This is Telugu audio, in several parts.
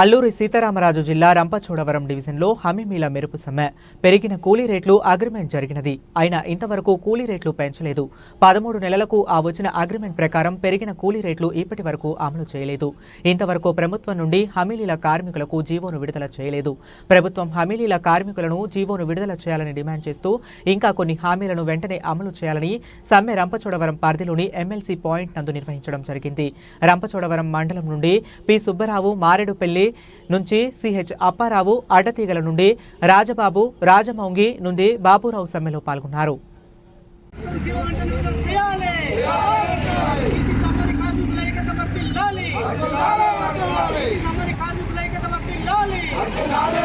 అల్లూరి సీతారామరాజు జిల్లా రంపచోడవరం డివిజన్లో హమీమీల మెరుపు సమ్మె. పెరిగిన కూలీ రేట్లు అగ్రిమెంట్ జరిగినది. అయినా ఇంతవరకు కూలీ రేట్లు పెంచలేదు. పదమూడు నెలలకు ఆ వచ్చిన అగ్రిమెంట్ ప్రకారం పెరిగిన కూలీ రేట్లు ఇప్పటి వరకు అమలు చేయలేదు. ఇంతవరకు ప్రభుత్వం నుండి హమీలీల కార్మికులకు జీవోను విడుదల చేయలేదు. ప్రభుత్వం హమీలీల కార్మికులను జీవోను విడుదల చేయాలని డిమాండ్ చేస్తూ ఇంకా కొన్ని హామీలను వెంటనే అమలు చేయాలని సమ్మె రంపచోడవరం పరిధిలోని ఎమ్మెల్సీ పాయింట్ నందు నిర్వహించడం జరిగింది. రంపచోడవరం మండలం నుండి పి. సుబ్బరావు మారేడుపల్లి నుంచి సిహెచ్ అప్పారావు అడ్డతీగల నుండి రాజబాబు రాజమౌంగి నుండి బాబురావు సమ్మెలో పాల్గొన్నారు.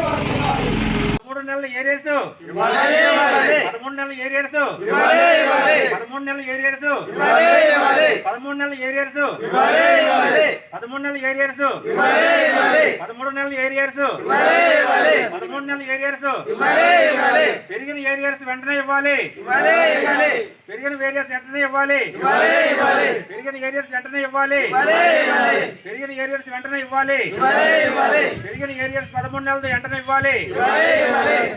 పదమూడు నెలల ఏరియర్స్ పదమూడు నెలల ఏరియర్స్ పదమూడు నెలల ఏరియర్స్ పదమూడు నెలల ఏరియర్స్ పదమూడు నెలల ఏరియర్స్ పదమూడు నెలల ఏరియర్స్ పదమూడు నెలల ఏరియర్స్ పెరిగిన ఏరియర్స్ వెంటనే ఇవ్వాలి. పెరిగిన ఏరియర్స్ వెంటనే ఇవ్వాలి. పెరిగిన ఏరియర్స్ వెంటనే ఇవ్వాలి. పెరిగిన ఏరియర్స్ వెంటనే ఇవ్వాలి. పెరిగిన ఏరియర్స్ పదమూడు నెలలు వెంటనే ఇవ్వాలి.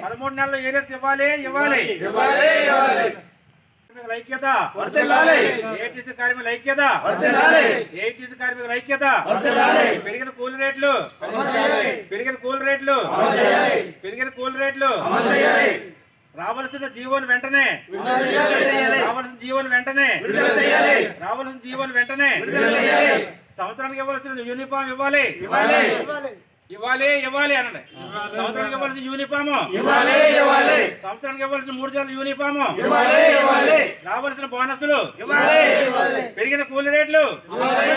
పదమూడు నెలలు ఏరియర్స్ ఇవ్వాలి ఇవ్వాలి. కార్మికుల ఐక్యత. ఏటీసీ కార్మికుల ఐక్యత. ఏటీసీ కార్మికుల ఐక్యత. పెరిగిన కూలి రేట్లు. పెరిగిన కూలి రేట్లు. పెరిగిన కూలి రేట్లు. రావాల్సిన జీవోని వెంటనే. రావాల్సిన జీవోని వెంటనే. రావాల్సిన జీవోని వెంటనే. సంవత్సరానికి ఇవ్వాల్సిన యూనిఫామ్ ఇవ్వాలి. ఇవ్వాలి ఇవ్వాలి అనండి సంవత్సరానికి ఇవ్వాల్సిన యూనిఫామ్ సంవత్సరానికి ఇవ్వాల్సిన మూడు జతల యూనిఫామ్ రావాల్సిన బోనస్లు. పెరిగిన కూలి రేట్లు. పెరిగిన